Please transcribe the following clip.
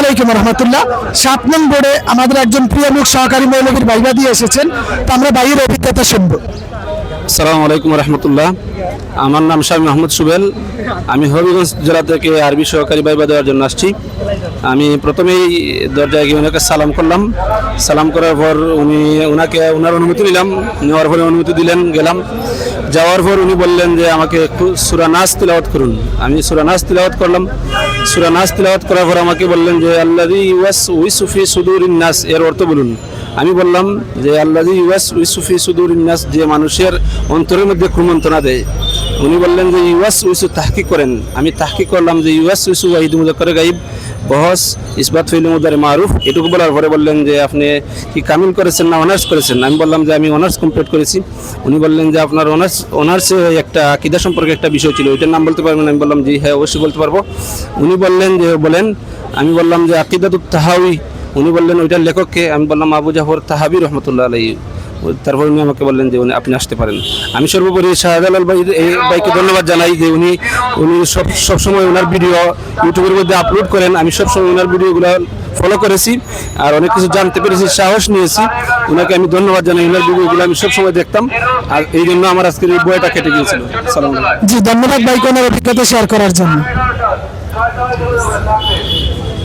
আলাইকুম রহমতুল্লাহ। সাত নং বোর্ডে আমাদের একজন প্রিয় মুখ সহকারী মৌলবীর ভাইবা দিয়ে এসেছেন। তো আমরা ভাইয়ের অভিজ্ঞতা শুনব। আসসালামু আলাইকুম রহমতুল্লাহ। আমার নাম শাহ মাহমুদ সুবেল। আমি হবিগঞ্জ জেলা থেকে আরবি সহকারী বাইবা দেওয়ার জন্য আসছি। আমি প্রথমেই দরজায় গিয়ে ওনাকে সালাম করলাম। সালাম করার পর উনি ওনাকে ওনার অনুমতি নিলাম। নেওয়ার পরে অনুমতি দিলেন, গেলাম। যাওয়ার পর উনি বললেন যে আমাকে একটু সুরা নাচ তিলাওয়াত করুন। আমি সুরা নাচ তিলাওয়াত করলাম। সুরা নাস তিলাওয়াত করার পর আমাকে বললেন যে আল্লাদি ওয়াস উই সুফি সুদুর নাস। এর অর্থ বলুন। আমি বললাম যে আল্লাদি ইউএস উইসুফি সুদুর ইন্নাস যে মানুষের অন্তরের মধ্যে ক্রমন্তনা দেয়। উনি বললেন যে ইউএস উইসু তাহকিক করেন। আমি তাহকিক করলাম যে ইউএস উইসু ওয়াহিদ মুজাক্কর গাইব। বহস, ইসবাত ফিল মুদার মারুফ, এটুকু বলার পরে বললেন যে আপনি কি কামিল করেছেন না অনার্স করেছেন? আমি বললাম যে আমি অনার্স কমপ্লিট করেছি। উনি বললেন যে আপনার অনার্স, অনার্সে একটা আকিদা সম্পর্কে একটা বিষয় ছিল, ওইটার নাম বলতে পারবেন আমি বললাম জি হ্যাঁ অবশ্যই বলতে পারব। উনি বললেন যে, বলেন, আমি বললাম যে আকিদাতুত তাহাউই, উনি বললেন ওইটার লেখককে, আমি বললাম আবু জাফর তাহাবি রহমতুল্লাহ আলাই তারপর উনি আমাকে বললেন যে উনি, আপনি আসতে পারেন। আমি সর্বোপরি শাহজালাল ভাই, এই ভাইকে ধন্যবাদ জানাই যে উনি উনি সব সবসময় ওনার ভিডিও ইউটিউবের মধ্যে আপলোড করেন। আমি সবসময় ওনার ভিডিওগুলো ফলো করেছি আর অনেক কিছু জানতে পেরেছি, সাহস নিয়েছি। ওনাকে আমি ধন্যবাদ জানাই ওনার ভিডিওগুলো আমি সবসময় দেখতাম। আর এই জন্য আমার আজকের এই বইটা কেটে গিয়েছিল। জি, ধন্যবাদ ভাই ওনার অভিজ্ঞতা শেয়ার করার জন্য।